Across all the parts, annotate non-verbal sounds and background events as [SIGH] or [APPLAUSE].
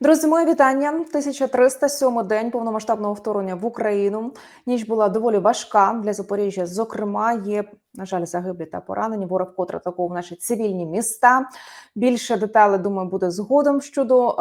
Друзі, мої вітання. 1307 день повномасштабного вторгнення в Україну. Ніч була доволі важка для Запоріжжя. Зокрема, є на жаль, загиблі та поранені. Ворог котре атакував наші цивільні міста. Більше деталей, думаю, буде згодом щодо е,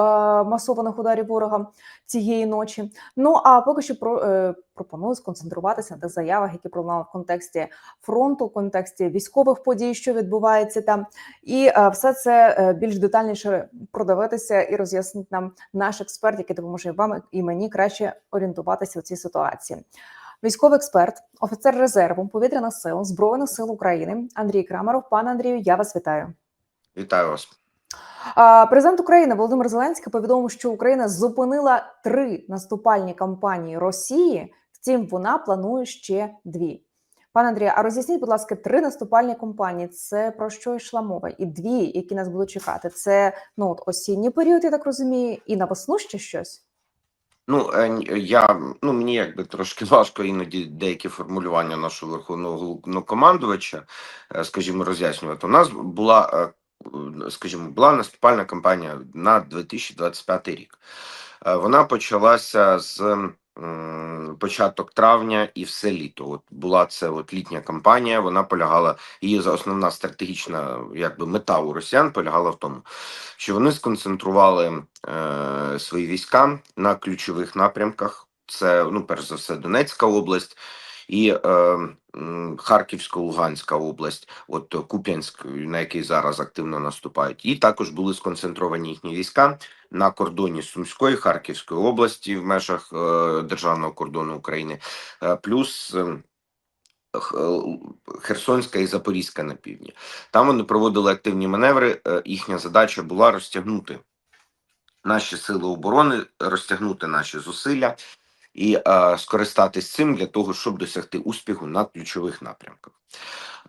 масованих ударів ворога цієї ночі. Ну а поки що про е, пропоную сконцентруватися на заявах, які пролунали в контексті фронту, в контексті військових подій, що відбувається там, і е, все це е, більш детальніше продивитися і роз'яснить нам наш експерт, який допоможе вам і мені краще орієнтуватися у цій ситуації. Військовий експерт, офіцер резерву повітряних сил збройних сил України Андрій Крамаров. Пане Андрію, я вас вітаю. Вітаю вас. Президент України Володимир Зеленський повідомив, що Україна зупинила три наступальні кампанії Росії. Втім, вона планує ще дві. Пане Андрію, а роз'ясніть, будь ласка, три наступальні кампанії. Це про що йшла мова? І дві, які нас будуть чекати. Це ну от осінній період, я так розумію, і на весну ще щось. Ну я ну мені якби трошки [LAUGHS] важко іноді деякі формулювання нашого верховного головнокомандувача, е, скажімо, роз'яснювати. У нас була, е, скажімо, була наступальна кампанія на 2025 рік. Е, Вона почалася з початок травня і все літо. От була це от літня кампанія. Вона полягала її основна стратегічна якби мета у росіян полягала в тому, що вони сконцентрували е, свої війська на ключових напрямках. Це ну, перш за все, Донецька область і е, м, Харківська, Луганська область, от Куп'янськ, на який зараз активно наступають, і також були сконцентровані їхні війська на кордоні Сумської Харківської області в межах е, державного кордону України, е, плюс. е, е, Херсонська і Запорізька на півдні. Там вони проводили активні маневри. е, Їхня задача була розтягнути наші сили оборони, розтягнути наші зусилля і е, скористатись цим для того, щоб досягти успіху на ключових напрямках.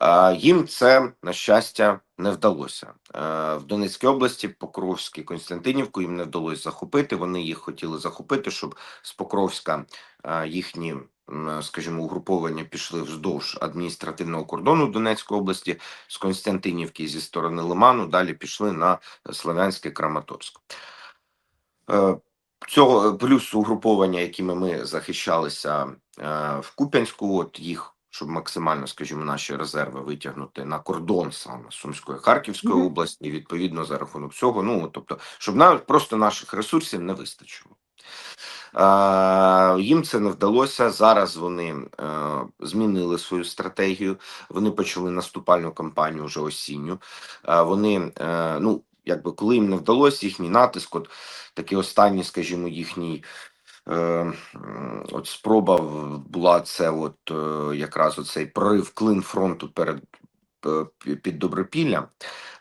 Е, їм це на щастя не вдалося. Е, в Донецькій області Покровській Константинівку їм не вдалося захопити. Вони їх хотіли захопити, щоб з Покровська їхні, скажімо, угруповання пішли вздовж адміністративного кордону Донецької області з Константинівки зі сторони Лиману. Далі пішли на Слов'янський Краматорськ. Е, Цього плюс угруповання, якими ми захищалися е, в Куп'янську, от їх, щоб максимально, скажімо, наші резерви витягнути на кордон саме Сумської Харківської Мгм. області, і відповідно за рахунок цього, ну тобто, щоб нам просто наших ресурсів не вистачило. Е, їм це не вдалося. Зараз вони е, змінили свою стратегію. Вони почали наступальну кампанію вже осінню. Е, вони, е, ну, якби коли їм не вдалося, їхній натиск, от такий останній, скажімо, їхній. Е, от спроба була це, от е, якраз оцей прорив клин фронту перед е, під Добропілля.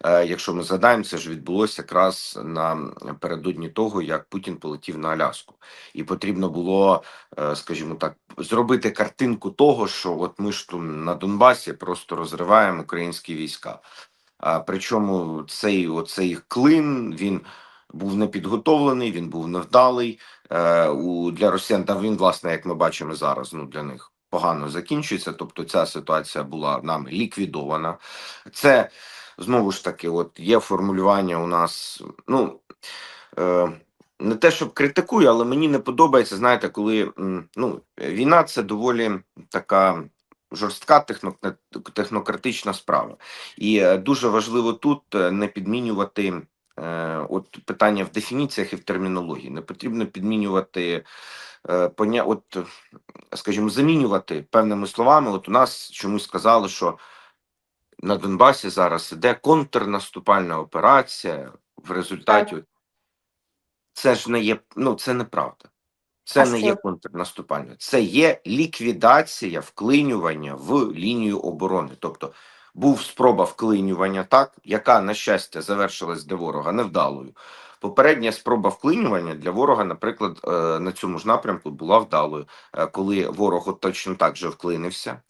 Якщо ми згадаємо, це ж відбулося якраз напередодні того, як Путін полетів на Аляску, і потрібно було, скажімо так, зробити картинку того, що от ми ж тут на Донбасі просто розриваємо українські війська. А причому цей оцей клин він був непідготовлений, він був невдалий. Е, у для росіян та він, власне, як ми бачимо зараз, ну для них погано закінчується. Тобто, ця ситуація була нами ліквідована. Це знову ж таки, от є формулювання у нас. Ну е, не те, щоб критикую, але мені не подобається. Знаєте, коли ну війна це доволі така. Жорстка техно, технократична справа, і е, дуже важливо тут е, не підмінювати е, от питання в дефініціях і в термінології. Не потрібно підмінювати е, поня... от, е, скажімо, замінювати певними словами. От у нас чомусь сказали, що на Донбасі зараз іде контрнаступальна операція. В результаті це ж не є, ну це неправда. Це А не що? є контрнаступальне, це є ліквідація вклинювання в лінію оборони. Тобто був спроба вклинювання, так, яка, на щастя, завершилась для ворога невдалою. Попередня спроба вклинювання для ворога, наприклад, е, на цьому ж напрямку була вдалою, е, коли ворог точно так же вклинився,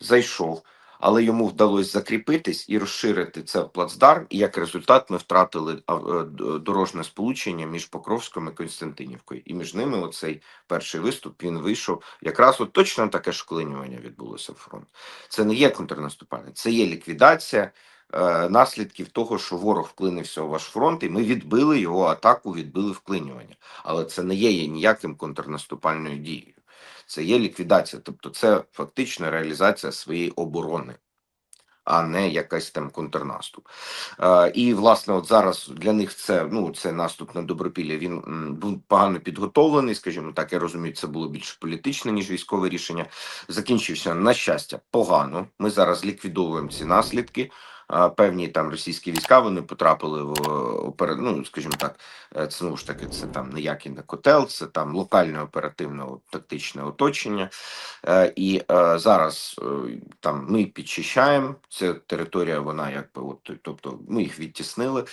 зайшов, але йому вдалося закріпитись і розширити це в плацдарм. І як результат ми втратили е, дорожне сполучення між Покровськом і Константинівкою. І між ними оцей перший виступ він вийшов. Якраз от точно таке ж вклинювання відбулося в фронт. Це не є контрнаступальне, це є ліквідація е, наслідків того, що ворог вклинився у ваш фронт, і ми відбили його атаку, відбили вклинювання. Але це не є ніяким контрнаступальною дією. Це є ліквідація, тобто це фактично реалізація своєї оборони, а не якась там контрнаступ. Е, і власне, от зараз для них це ну це наступ на добропілля. Він м, був погано підготовлений, скажімо так. Я розумію, це було більше політичне ніж військове рішення. Закінчився на щастя погано. Ми зараз ліквідовуємо ці наслідки. Певні там російські війська вони потрапили в ну, скажімо так, е, це знову ж таки це там ніякий не котел, це там локальне оперативне тактичне оточення. Е, І е, зараз там ми підчищаємо ця територія, вона якби от, тобто ми їх відтіснили.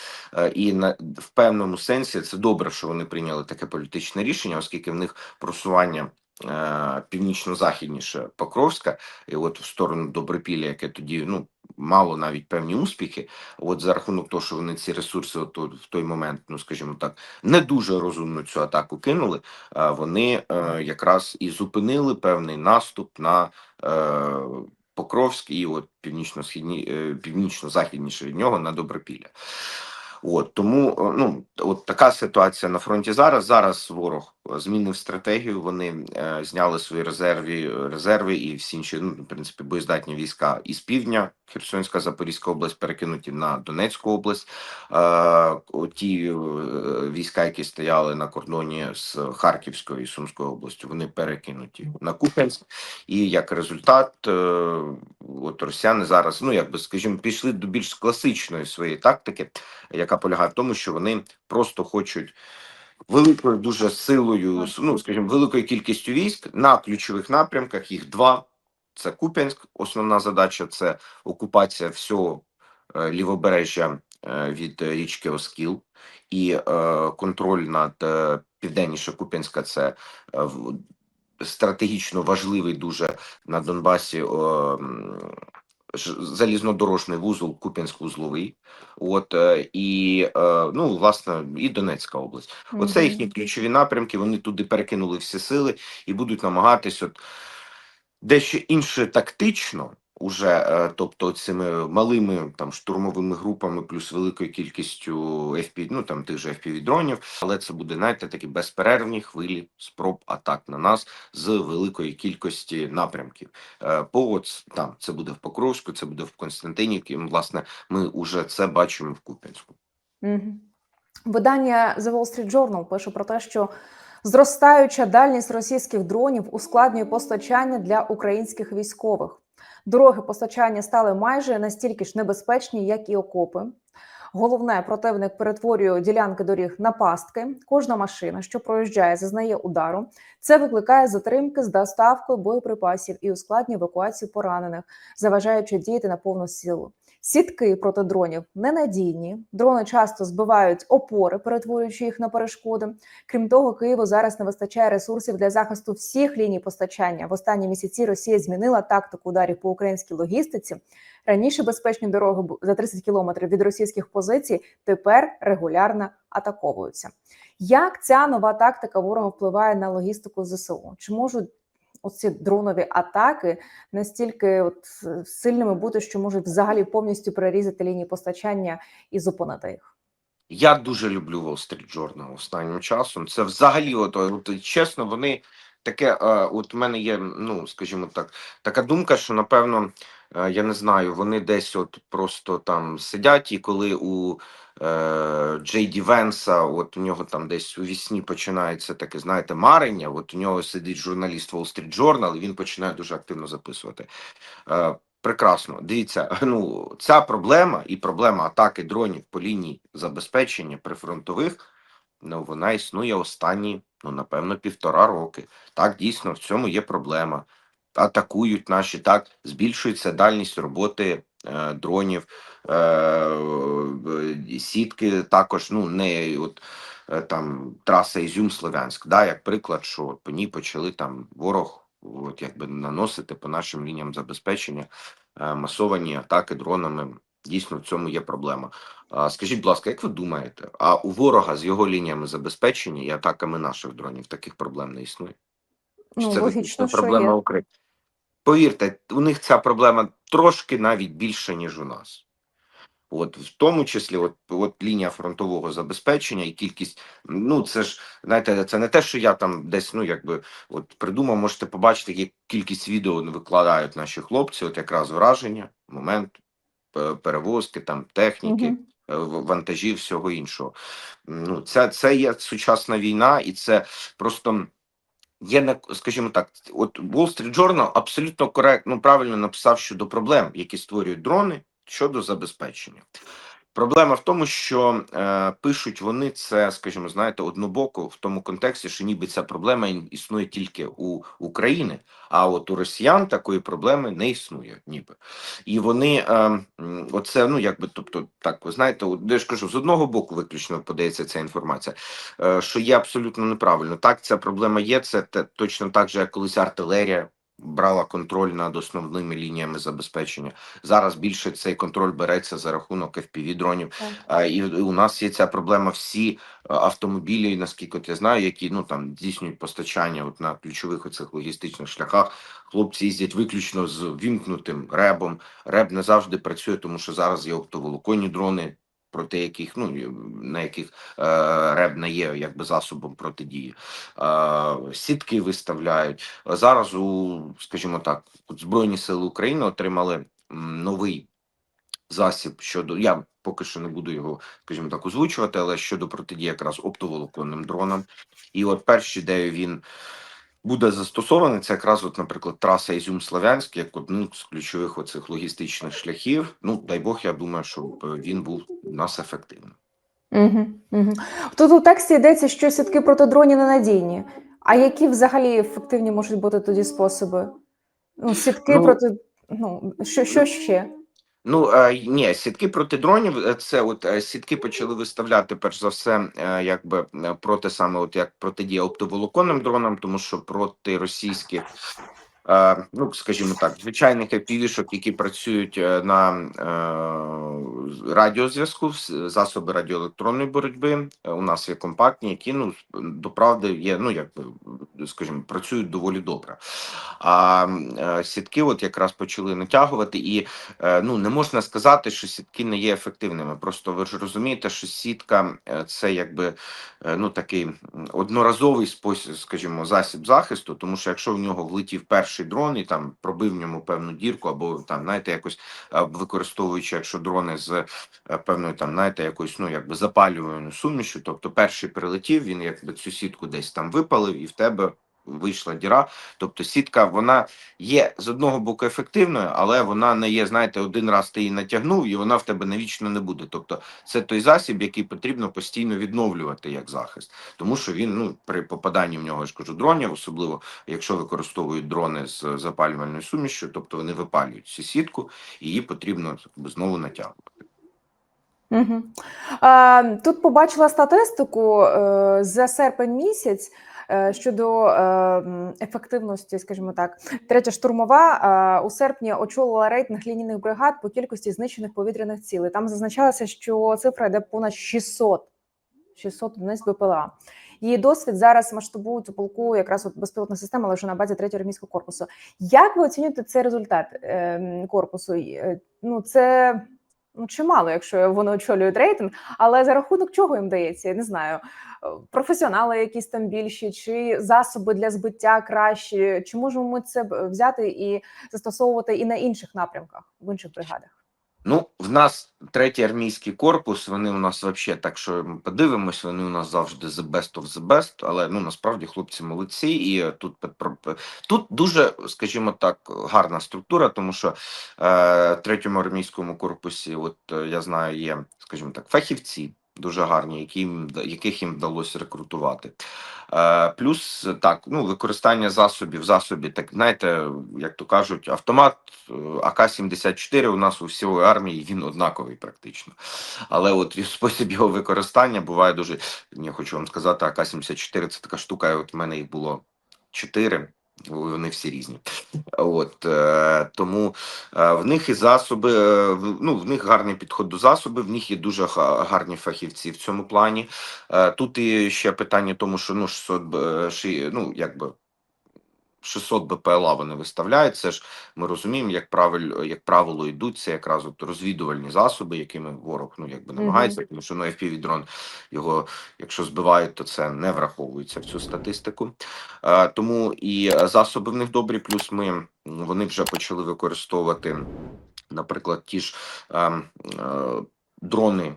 І на в певному сенсі це добре, що вони прийняли таке політичне рішення, оскільки в них просування. Північно-західніше Покровська, і от в сторону Добропілля, яке тоді ну мало навіть певні успіхи. От за рахунок того, що вони ці ресурси, от, в той момент, ну скажімо так, не дуже розумно цю атаку кинули. вони е, якраз і зупинили певний наступ на е, Покровськ і от північно-східні, е, північно-західніше від нього на Добропілля. От тому ну от така ситуація на фронті зараз. Зараз ворог змінив стратегію. Вони е, зняли свої резерві резерви і всі інші ну, в принципі боєздатні війська із півдня. Херсонська Запорізька область перекинуті на Донецьку область. Е, ті е, війська, які стояли на кордоні з Харківською і Сумською областю, вони перекинуті на Куп'янськ. І як результат, е, от росіяни зараз, ну якби скажімо, пішли до більш класичної своєї тактики, яка полягає в тому, що вони просто хочуть великою дуже силою, ну скажімо, великою кількістю військ на ключових напрямках. Їх два. Це Куп'янськ. Основна задача це окупація всього е, лівобережжя е, від річки Оскіл і е, контроль над південніше Куп'янська. Це стратегічно важливий дуже на Донбасі. Залізнодорожний вузол Куп'янськ-Вузловий, от е, і е, ну власне і Донецька область. Оце їхні ключові напрямки. Вони туди перекинули всі сили і будуть намагатись от дещо інше тактично, уже, е, тобто цими малими там штурмовими групами, плюс великою кількістю FP, ну там тих же FPV дронів, але це буде знаєте, такі безперервні хвилі спроб атак на нас з великої кількості напрямків. Е, По там це буде в Покровську, це буде в Константинівці. Власне, ми вже це бачимо в Куп'янську. Видання The Wall Street Journal пише про те, що зростаюча дальність російських дронів ускладнює постачання для українських військових. Дороги постачання стали майже настільки ж небезпечні, як і окопи. Головне, противник перетворює ділянки доріг на пастки. Кожна машина, що проїжджає, зазнає удару. Це викликає затримки з доставкою боєприпасів і ускладнює евакуацію поранених, заважаючи діяти на повну силу. Сітки проти дронів ненадійні. Дрони часто збивають опори, перетворюючи їх на перешкоди. Крім того, Києву зараз не вистачає ресурсів для захисту всіх ліній постачання. В останні місяці Росія змінила тактику ударів по українській логістиці. Раніше безпечні дороги за 30 кілометрів від російських позицій тепер регулярно атаковуються. Як ця нова тактика ворога впливає на логістику ЗСУ? Чи можуть оці дронові атаки настільки от е, сильними бути, що можуть взагалі повністю перерізати лінії постачання і зупинити їх? Я дуже люблю Wall Street Journal останнім часом. Це взагалі, от, от чесно, вони таке. е, От в мене є, ну скажімо так, така думка, що напевно, е, я не знаю, вони десь от просто там сидять, і коли у е, Джей Ді Венса, от у нього там десь у вісні починається таке, знаєте, марення. От у нього сидить журналіст Wall Street Journal, і він починає дуже активно записувати. Е, Прекрасно, дивіться, [LAUGHS] ну ця проблема і проблема атаки дронів по лінії забезпечення прифронтових, ну вона існує останні, ну напевно, півтора роки. Так, дійсно, в цьому є проблема. Атакують наші, так, збільшується дальність роботи е, дронів, е, е, сітки також, ну не от е, там траса Ізюм-Слов'янськ, да, як приклад, що по ній почали там ворог от якби наносити по нашим лініям забезпечення е, масовані атаки дронами. Дійсно, в цьому є проблема. А скажіть, будь ласка, як ви думаєте, а у ворога з його лініями забезпечення і атаками наших дронів таких проблем не існує? Чи Ну, це логічно, проблема є. України? Повірте, у них ця проблема трошки навіть більша, ніж у нас. От в тому числі, от, от лінія фронтового забезпечення і кількість. Ну це ж знаєте, це не те, що я там десь ну якби от придумав. Можете побачити, як кількість відео викладають наші хлопці. От якраз враження, момент перевозки, там техніки, Мгм. е, вантажів, всього іншого. Ну, це, це є сучасна війна, і це просто. Є не скажімо так, от Wall Street Journal абсолютно коректно ну, правильно написав щодо проблем, які створюють дрони щодо забезпечення. Проблема в тому, що е, пишуть вони це, скажімо, знаєте, однобоко в тому контексті, що ніби ця проблема існує тільки у України, а от у росіян такої проблеми не існує, ніби. І вони е, оце, ну якби, тобто, так, ви знаєте, я ж кажу, з одного боку виключно подається ця інформація, е, що є абсолютно неправильно. Так, ця проблема є. Це те, точно так же, як колись артилерія брала контроль над основними лініями забезпечення. Зараз більше цей контроль береться за рахунок fpv дронів. І у нас є ця проблема. Всі е, автомобілі, наскільки от я знаю, які ну там здійснюють постачання от на ключових оцих логістичних шляхах. Хлопці їздять виключно з вімкнутим ребом. Реб не завжди працює, тому що зараз є оптоволоконні дрони. Проти яких ну на яких е, реб не є якби засобом протидії, е, сітки виставляють зараз. У скажімо так, збройні сили України отримали новий засіб щодо я поки що не буду його, скажімо так, озвучувати, але щодо протидії якраз оптоволоконним дронам. І от перші, де він буде застосований, це якраз, от, наприклад, траса Ізюм Слов'янськ, як одну з ключових оцих логістичних шляхів. Ну дай Бог, я думаю, щоб е, він був у нас ефективним. Угу, угу. Тут у тексті йдеться, що сітки проти дронів ненадійні. А які взагалі ефективні можуть бути тоді способи? Ну, сітки Ну, проти. Ну, що, що ще? Ну е, ні, сітки проти дронів. е, Це от е, сітки почали виставляти перш за все, якби проти саме, от як протидія оптоволоконним дронам, тому що проти російських. Е, Ну, скажімо так, звичайних FPV-шок, які працюють е, на е, радіозв'язку, засоби радіоелектронної боротьби. У нас є компактні, які ну до правди є, ну якби скажімо, працюють доволі добре. А сітки, от якраз почали натягувати, і ну не можна сказати, що сітки не є ефективними. Просто ви ж розумієте, що сітка це якби ну такий одноразовий спосіб, скажімо, засіб захисту, тому що якщо в нього влетів перший дрон і там пробив в ньому певну дірку, або там, знаєте, якось використовуючи, якщо дрони з е, певною там, знаєте, якоюсь ну якби запалюваною сумішю, тобто перший прилетів, він якби цю сітку десь там випалив, і в тебе вийшла діра. Тобто сітка вона є з одного боку ефективною, але вона не є, знаєте, один раз ти її натягнув, і вона в тебе навічно не буде. Тобто, це той засіб, який потрібно постійно відновлювати як захист, тому що він ну при попаданні в нього я ж кажу дронів, особливо якщо використовують дрони з запалювальною сумішю, тобто вони випалюють цю сітку, і її потрібно знову натягувати. Угу. Тут побачила статистику е, за серпень місяць щодо е, ефективності, скажімо так. Третя штурмова е, у серпні очолила рейтинг лінійних бригад по кількості знищених повітряних цілей. Там зазначалося, що цифра йде понад 600. 600 одиниць БПЛА. Її досвід зараз масштабують у полку якраз от безпілотна система, але вже на базі третього армійського корпусу. Як ви оцінюєте цей результат е, корпусу? Е, Ну, це ну, чимало, якщо вони очолюють рейтинг, але за рахунок чого їм дається? Я не знаю. е, Професіонали якісь там більші, чи засоби для збиття кращі, чи можемо ми це взяти і застосовувати і на інших напрямках, в інших бригадах? Ну, в нас третій армійський корпус. Вони у нас взагалі, так що ми подивимось, вони у нас завжди the best of the best, але ну насправді хлопці молодці, і тут тут дуже, скажімо так, гарна структура, тому що е, третьому армійському корпусі, от е, я знаю, є, скажімо так, фахівці. Дуже гарні, які яких їм вдалося рекрутувати. Е, плюс так, ну використання засобів, засобі, так знаєте, як то кажуть, автомат е, АК-74 у нас у всій армії він однаковий практично. Але от спосіб його використання буває дуже. Я хочу вам сказати, АК-74 це така штука. От в мене їх було 4, вони всі різні. От е, тому е, в них і засоби, е, ну в них гарний підход до засобів, в них є дуже га- гарні фахівці в цьому плані. Е, тут і ще питання тому, що ну 600, б- е, ши- ну якби 600 БПЛА вони виставляють. Це ж ми розуміємо, як правило, як правило, йдуть це якраз от розвідувальні засоби, якими ворог ну якби намагається, тому що ну fpv дрон його, якщо збивають, то це не враховується в цю статистику. Е, тому і е, засоби в них добрі. Плюс ми вони вже почали використовувати, наприклад, ті ж ем, е, дрони.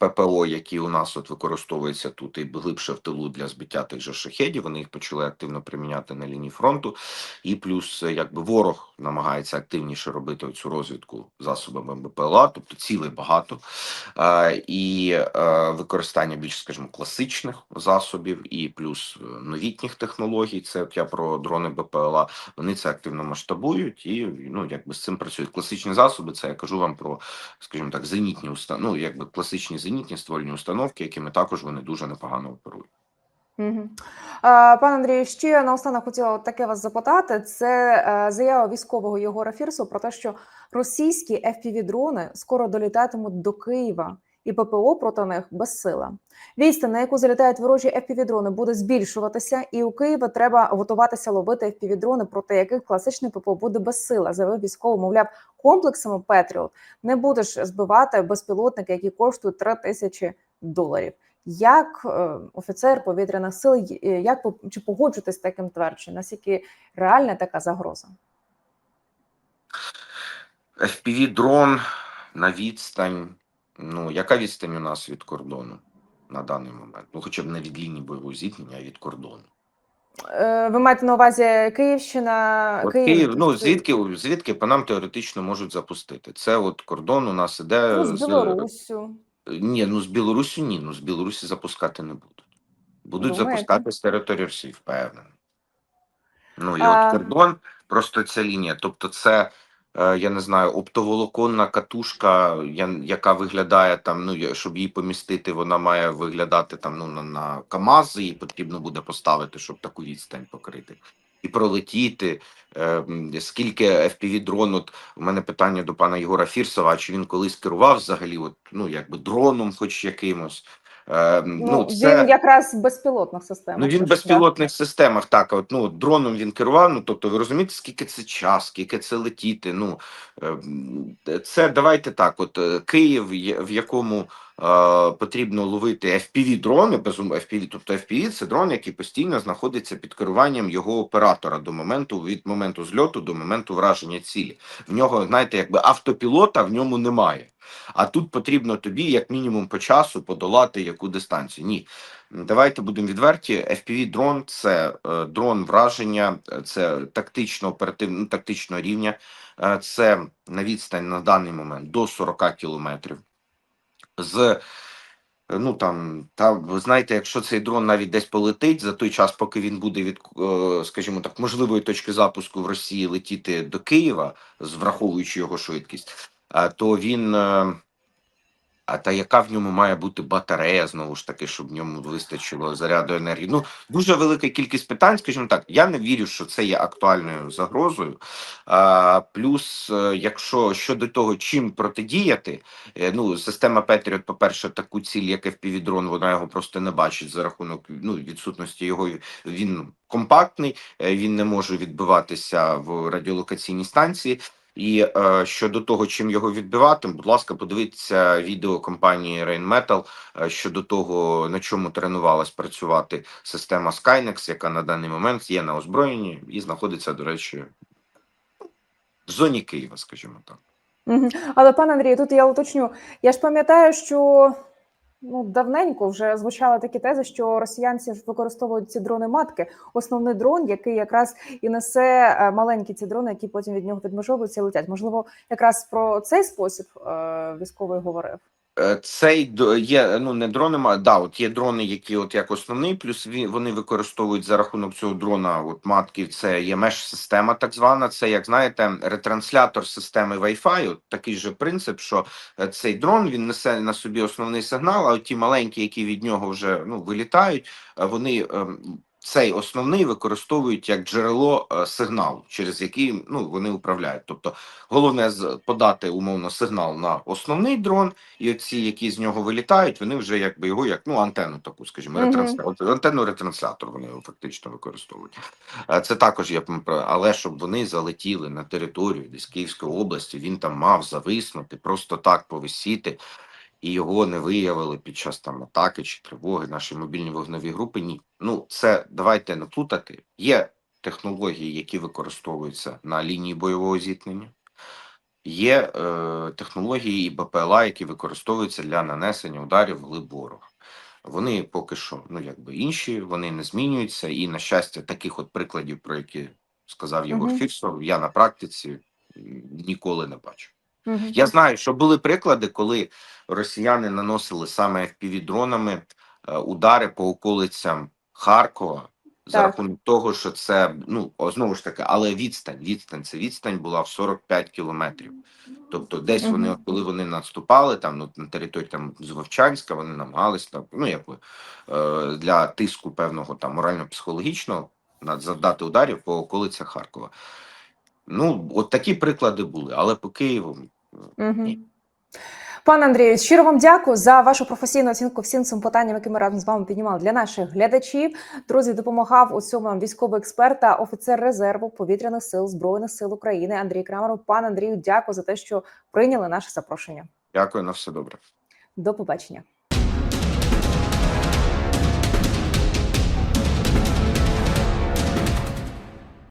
ППО, які у нас от використовуються тут і глибше в тилу для збиття тих же шахедів, вони їх почали активно приміняти на лінії фронту. І плюс, е, якби ворог намагається активніше робити цю розвідку засобами БПЛА, тобто цілей багато, е, і е, використання більш, скажімо, класичних засобів, і плюс новітніх технологій. Це я про дрони БПЛА. Вони це активно масштабують і ну якби з цим працюють. Класичні засоби. Це я кажу вам про, скажімо так, зенітні установки, ну якби класичні зенітні ствольні установки, якими також вони дуже непогано оперують. Угу. Пане Андрію, ще наостанок хотіла таке вас запитати. Це е, заява військового Єгора Фірсу про те, що російські FPV-дрони скоро долітатимуть до Києва, і ППО проти них безсила. Відстань, на яку залітають ворожі FPV-дрони, буде збільшуватися, і у Києва треба готуватися ловити FPV-дрони, проти яких класичний ППО буде безсила. Заявив військовий, мовляв, комплексами Петріот не будеш збивати безпілотники, які коштують 3 тисячі доларів. Як е, офіцер повітряних сил, е, як чи погоджуєтесь з таким твердженням? Наскільки реальна така загроза? fpv дрон на відстань. Ну, яка відстань у нас від кордону на даний момент? Ну, хоча б не від лінії бойового зіткнення, а від кордону. Е, Ви маєте на увазі Київщина, От Київ? Київ, ну звідки звідки по нам теоретично можуть запустити? Це от кордон у нас іде Ну, з Білоруссю. Ні, ну з Білорусі ні. Ну з Білорусі запускати не будуть. Будуть Думаєте? запускати з території Росії, впевнений. Ну і А- от кордон, просто ця лінія. Тобто, це е, я не знаю, оптоволоконна катушка, яка виглядає там. Ну щоб її помістити, вона має виглядати там ну на, на КАМАЗ, її потрібно буде поставити, щоб таку відстань покрити. І пролетіти. Е, скільки fpv дрон, от у мене питання до пана Єгора Фірсова, чи він колись керував взагалі, от, ну якби дроном, хоч якимось. Е, Ну, ну, це... Він якраз в безпілотних системах. Ну він в безпілотних системах, так. От, ну, дроном він керував. Ну, тобто, ви розумієте, скільки це час, скільки це летіти. Ну, е, це давайте так. От е, Київ, в якому потрібно ловити fpv дрони безум FPV, тобто FPV – це дрон, який постійно знаходиться під керуванням його оператора до моменту від моменту зльоту до моменту враження цілі. В нього, знаєте, якби автопілота в ньому немає. А тут потрібно тобі, як мінімум, по часу подолати яку дистанцію. Ні, Давайте будемо відверті. fpv дрон це е, дрон враження, е, це тактично оперативно ну, тактичного рівня. Е, це на відстань на даний момент до 40 кілометрів. З е, ну там та ви знаєте, якщо цей дрон навіть десь полетить за той час, поки він буде від, е, скажімо так, можливої точки запуску в Росії летіти до Києва, враховуючи його швидкість, е, то він. А та яка в ньому має бути батарея, знову ж таки, щоб в ньому вистачило заряду енергії? Ну дуже велика кількість питань, скажімо так. Я не вірю, що це є актуальною загрозою. А, плюс, е, якщо щодо того, чим протидіяти, е, ну система Patriot, по-перше, таку ціль, як FPV-дрон, вона його просто не бачить за рахунок ну, відсутності його. Він компактний, е, він не може відбиватися в радіолокаційній станції. І е, щодо того, чим його відбивати, будь ласка, подивіться відео компанії Rainmetal е, щодо того, на чому тренувалась працювати система Skynex, яка на даний момент є на озброєнні і знаходиться, до речі, в зоні Києва, скажімо так. Але пане Андрію, тут я уточню. Я ж пам'ятаю, що ну давненько вже звучали такі тези, що росіянці ж використовують ці дрони матки. Основний дрон, який якраз і несе е, маленькі ці дрони, які потім від нього відмежовуються летять. Можливо, якраз про цей спосіб е, військовий говорив. Е, Цей є ну не дрони, а да, от є дрони, які от як основний, плюс вони використовують за рахунок цього дрона. От матки, це є меш система, так звана. Це як знаєте, ретранслятор системи Wi-Fi. От такий же принцип, що е, цей дрон він несе на собі основний сигнал, а от ті маленькі, які від нього вже ну вилітають, е, вони. Цей основний використовують як джерело е, сигналу, через який ну вони управляють. Тобто, головне подати умовно сигнал на основний дрон, і оці, які з нього вилітають, вони вже якби його як ну антенну таку, скажімо, Мгм. ретранслятор. Антенну ретранслятор вони його фактично використовують. Е, Це також я пам- але щоб вони залетіли на територію десь Київської області, він там мав зависнути, просто так повисіти, і його не виявили під час там атаки чи тривоги наші мобільні вогневі групи. Ні, ну це давайте не плутати. Є технології, які використовуються на лінії бойового зіткнення. Є е, технології і БПЛА, які використовуються для нанесення ударів в глиб ворога. Вони поки що, ну якби інші, вони не змінюються. І на щастя, таких от прикладів, про які сказав Єгор Мгм. Фірсов, я на практиці ніколи не бачу. Мгм. Я знаю, що були приклади, коли росіяни наносили саме FPV-дронами е, удари по околицям Харкова за Так. рахунок того, що це ну знову ж таки, але відстань, відстань, це відстань була в 45 кілометрів. Тобто, десь вони, коли вони наступали там ну, на території там з Вовчанська, вони намагалися там, ну якби е, для тиску певного там морально-психологічного на- ударів по околицях Харкова. Ну, от такі приклади були, але по Києву. Ні. Пане Андрію, щиро вам дякую за вашу професійну оцінку всім цим питанням, які ми разом з вами піднімали для наших глядачів. Друзі, допомагав у цьому військовий експерт та офіцер резерву повітряних сил збройних сил України Андрій Крамеров. Пане Андрію, дякую за те, що прийняли наше запрошення. дякую на все добре. До побачення.